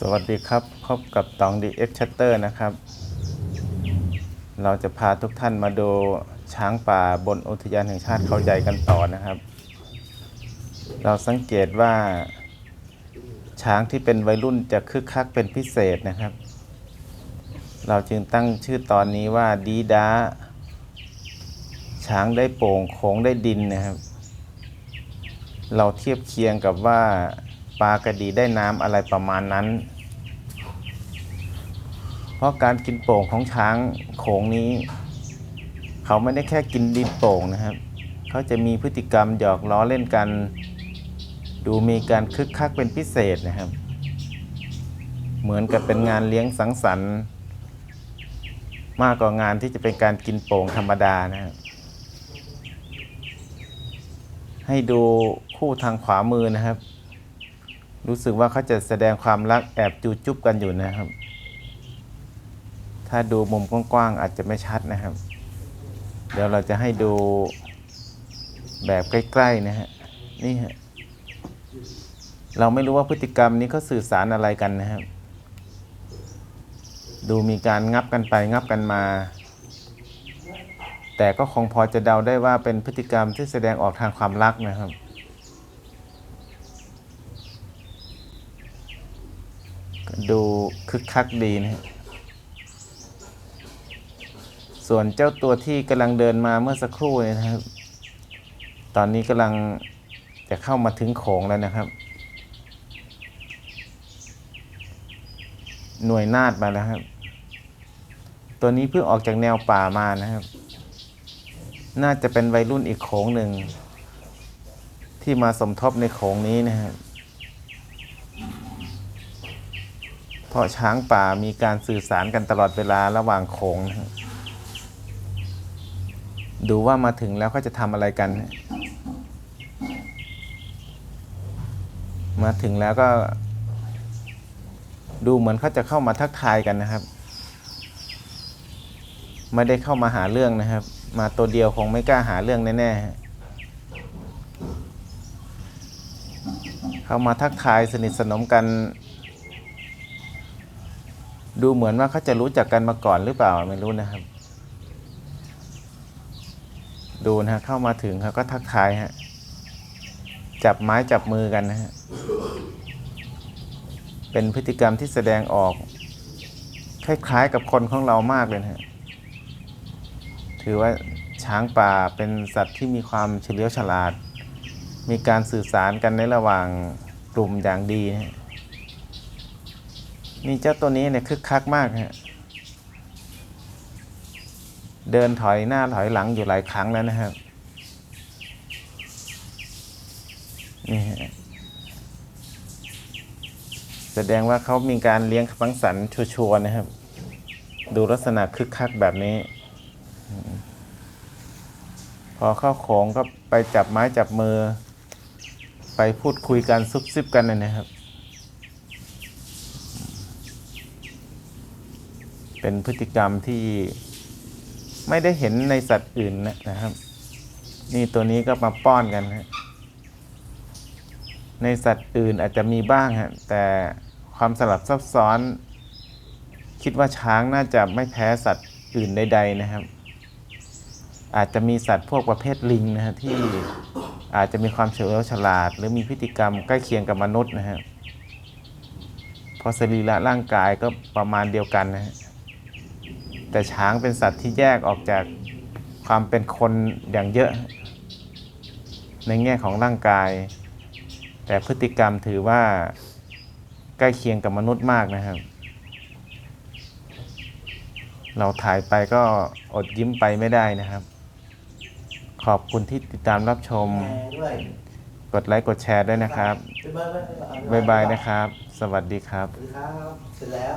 สวัสดีครับ พบกับตองดีเอ็กชัตเตอร์นะครับ เราจะพาทุกท่านมาดูช้างป่าบนอุทยานแห่งชาติเขาใหญ่กันต่อนะครับ เราสังเกตว่า ช้างที่เป็นวัยรุ่นจะคึกคักเป็นพิเศษนะครับ เราจึงตั้งชื่อตอนนี้ว่าดีดาช้างได้โป่งโขงได้ดินนะครับ เราเทียบเคียงกับว่า ปลากระดีได้น้ำอะไรประมาณนั้น เพราะการกินโป่งของช้างโขงนี้ เขาไม่ได้แค่กินดินโป่งนะครับ เขาจะมีพฤติกรรมหยอกล้อเล่นกัน ดูมีการคึกคักเป็นพิเศษนะครับ เหมือนกับเป็นงานเลี้ยงสังสรรค์ มากกว่างานที่จะเป็นการกินโป่งธรรมดานะครับให้ดูคู่ทางขวามือนะครับ รู้สึกว่าเขาจะแสดงความรักแอบจูจุบกันอยู่นะครับ ถ้าดูมุมกว้างๆอาจจะไม่ชัดนะครับ เดี๋ยวเราจะให้ดูแบบใกล้ๆนะฮะนี่ฮะเราไม่รู้ว่าพฤติกรรมนี้เขาสื่อสารอะไรกันนะครับ ดูมีการงับกันไปงับกันมา แต่ก็คงพอจะเดาได้ว่าเป็นพฤติกรรมที่แสดงออกทางความรักนะครับ ดูคึกคักดีนะฮะส่วนเจ้าตัวที่กำลังเดินมาเมื่อสักครู่เนี่ยนะครับ ตอนนี้กำลังจะเข้ามาถึงโขงแล้วนะครับ หน่วยนาดมาแล้วครับ ตัวนี้เพิ่งออกจากแนวป่ามานะครับ น่าจะเป็นวัยรุ่นอีกโขงหนึ่ง ที่มาสมทบในโขงนี้นะครับ เพราะช้างป่ามีการสื่อสารกันตลอดเวลาระหว่างโขงนะดูว่ามาถึงแล้วเขาจะทำอะไรกัน มาถึงแล้วก็ ดูเหมือนเขาจะเข้ามาทักทายกันนะครับ ไม่ได้เข้ามาหาเรื่องนะครับ มาตัวเดียวคงไม่กล้าหาเรื่องแน่ๆเข้ามาทักทายสนิทสนมกัน ดูเหมือนว่าเขาจะรู้จักกันมาก่อนหรือเปล่าไม่รู้นะครับ ดูนะฮะเข้ามาถึงเขาก็ทักทายฮะจับไม้จับมือกันนะฮะเป็นพฤติกรรมที่แสดงออก คล้ายๆกับคนของเรามากเลยนะฮะถือว่าช้างป่าเป็นสัตว์ที่มีความเฉลียวฉลาด มีการสื่อสารกันในระหว่างกลุ่มอย่างดีนะฮะ นี่เจ้าตัวนี้เนี่ยคึกคักมากฮะเดินถอยหน้าถอยหลังอยู่หลายครั้งแล้วนะครับนี่ฮะแสดงว่าเขามีการเลี้ยงฟังสรรค์ชัวร์ๆนะครับ ดูลักษณะคึกคักแบบนี้ พอเข้าโขงก็ไปจับไม้จับมือ ไปพูดคุยกันซุบซิบกันเลยนะครับ เป็นพฤติกรรมที่ไม่ได้เห็นในสัตว์อื่นนะครับ นี่ตัวนี้ก็มาป้อนกันฮะในสัตว์อื่นอาจจะมีบ้างฮะแต่ความสลับซับซ้อน คิดว่าช้างน่าจะไม่แพ้สัตว์อื่นใด ๆนะครับ อาจจะมีสัตว์พวกประเภทลิงนะฮะที่อาจจะมีความเฉลียวฉลาด หรือมีพฤติกรรมใกล้เคียงกับมนุษย์นะฮะพราะสรีระร่างกายก็ประมาณเดียวกันนะฮะ แต่ช้างเป็นสัตว์ที่แยกออกจากความเป็นคนอย่างเยอะ ในแง่ของร่างกาย แต่พฤติกรรมถือว่าใกล้เคียงกับมนุษย์มากนะครับ เราถ่ายไปก็อดยิ้มไปไม่ได้นะครับ ขอบคุณที่ติดตามรับชม กดไลค์กดแชร์ด้วยนะครับ บ๊ายบายบ๊ายบายนะครับ สวัสดีครับ สวัสดีครับ เสร็จแล้ว